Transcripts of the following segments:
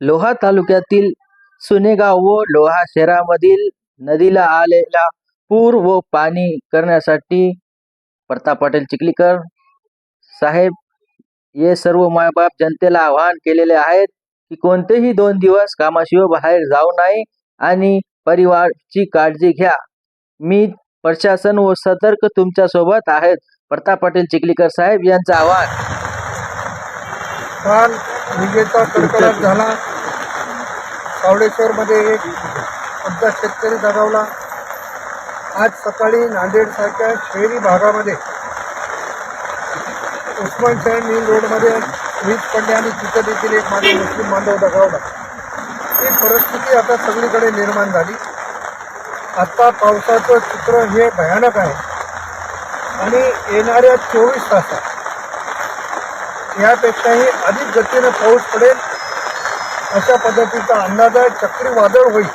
लोहा तालुक्यातील सुनेगाव व लोहा शहरामधील नदीला आलेला पूर व पाणी करण्यासाठी प्रताप पाटील चिखलीकर साहेब हे सर्व मायबाप जनतेला आवाहन केलेले आहेत की कोणतेही दोन दिवस कामाशिवाय बाहेर जाऊ नये आणि परिवारची काळजी घ्या. मी प्रशासन व सतर्क तुमच्यासोबत आहेत प्रताप पाटील चिखलीकर साहेब यांचं आवाहन. काल विजेचा कडकडाट झाला. सावडेश्वरमध्ये एक आमचा शेतकरी दगावला. आज सकाळी नांदेडसारख्या शहरी भागामध्ये उस्मानशाही मिल रोडमध्ये वीज पडली आणि तिथं देखील एक माझा मुस्लिम बांधव दगावला. ही परिस्थिती आता सगळीकडे निर्माण झाली. आत्ता पावसाचं चित्र हे भयानक आहे. आणि येणाऱ्या चोवीस तासात यापेक्षाही अधिक गतीनं पाऊस पडेल अशा पद्धतीचा अंदाज आहे चक्रीवादळ होईल.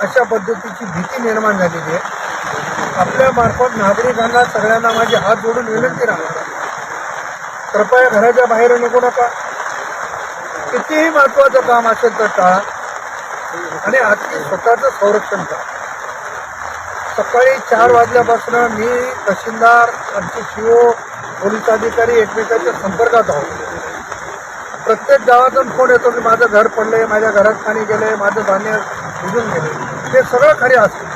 अशा पद्धतीची भीती निर्माण झालेली आहे. आपल्या मार्फत नागरिकांना सगळ्यांना माझे हात जोडून विनंती राहणार कृपया घराच्या बाहेर निघू नका. कितीही महत्वाचं काम असेल तर टाळा आणि आजची स्वतःचं संरक्षण करा. सकाळी चार वाजल्यापासून मी तहसीलदार आमचे सीओ पोलीस अधिकारी एकमेकांच्या संपर्कात आहोत. प्रत्येक गावातून फोन येतो की माझं घर पडले माझ्या घरात पाणी गेले माझं धान्य भिजून गेले ते सगळं खरे असते.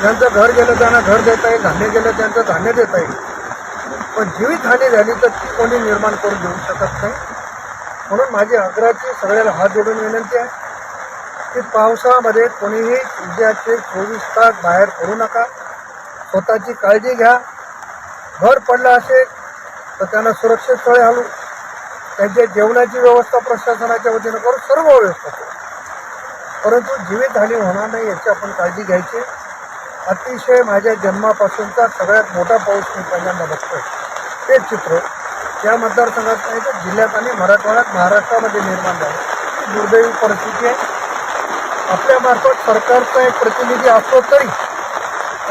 ज्यांचं घर गेलं त्यांना घर देता येईल धान्य गेलं त्यांचं धान्य देता येईल. पण जीवित हानी झाली तर ती कोणी निर्माण करून देऊ शकत नाही. म्हणून माझी आग्रहाची सगळ्याला हात जोडून विनंती आहे की पावसामध्ये कोणीही उद्याचे चोवीस तास बाहेर पडू नका. स्वतःची काळजी घ्या. घर पडलं असेल तर त्यांना सुरक्षित स्थळे हलू त्यांच्या जेवणाची व्यवस्था प्रशासनाच्या वतीनं करू सर्व व्यवस्था करू परंतु जीवितहानी होणार नाही याची आपण काळजी घ्यायची. अतिशय माझ्या जन्मापासूनचा सगळ्यात मोठा पाऊस मी पहिल्यांदा बघतोय. ते चित्र या मतदारसंघात नाही तर जिल्ह्यात आणि मराठवाड्यात महाराष्ट्रामध्ये निर्माण झालं. दुर्दैवी परिस्थिती आहे. आपल्यामार्फत सरकारचा एक प्रतिनिधी असतो तरी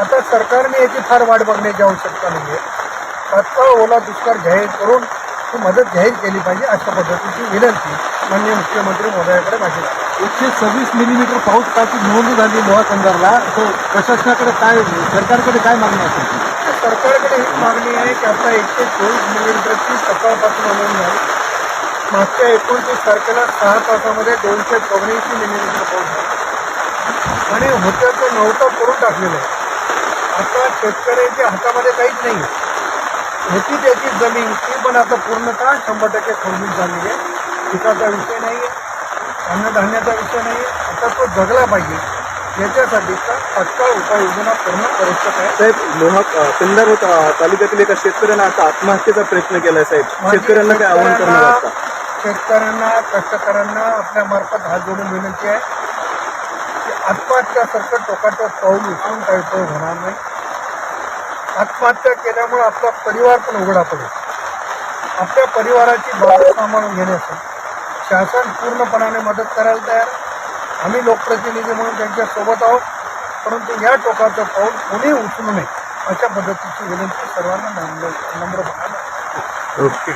आता सरकारने याची फार वाट बघण्याची आवश्यकता नाही आहे तात्काळ ओला दुष्काळ जाहीर करून ती मदत जाहीर केली पाहिजे अशा पद्धतीची विनंती माननीय मुख्यमंत्री महोदयाकडे माझी. एकशे सव्वीस मिलीमीटर पाऊस कालची नोंद झाली लोहा कंधारला तो प्रशासनाकडे काय सरकारकडे काय मागणी असेल सरकारकडे ही मागणी आहे की आता एकशे चोवीस मिलीमीटरची सकाळपासून नोंद झाली. मागच्या एकोणतीस तारखेला सहा तासामध्ये दोनशे चौऱ्याऐंशी मिलीमीटर पाऊस झाला. आणि होत्या ते नव्हतं करून टाकलेलं आहे. आता शेतकऱ्याच्या हातामध्ये काहीच नाही आहे. होती त्याची जमीन. ती पण आता पूर्णतः शंभर टक्के खंडित झालेली आहे. पिकाचा विषय नाही आहे. अन्नधान्याचा विषय नाही आहे. आता तो जगला पाहिजे. याच्यासाठीचा तात्काळ उपाययोजना करणं आवश्यक आहे. साहेब लोहा कंधार तालुक्यातील एका शेतकऱ्यानं आता आत्महत्येचा प्रयत्न केलाय साहेब. शेतकऱ्यांना काय आव्हान करणार शेतकऱ्यांना कष्टकऱ्यांना आपल्या मार्फत हात जोडून विनंती आहे की आत्महत्यासारखं टोकाटोक पाऊल उचलून काही उपयोग होणार नाही. आत्महत्या केल्यामुळे आपला परिवार पण उघडा पडेल. आपल्या परिवाराची बाजू सांभाळून घेण्यासाठी शासन पूर्णपणाने मदत करायला तयार. आम्ही लोकप्रतिनिधी म्हणून त्यांच्यासोबत आहोत. परंतु या टोकाचं पाऊल कोणी उचलू नये अशा पद्धतीची विनंती सर्वांना नम्र नम्र ओके.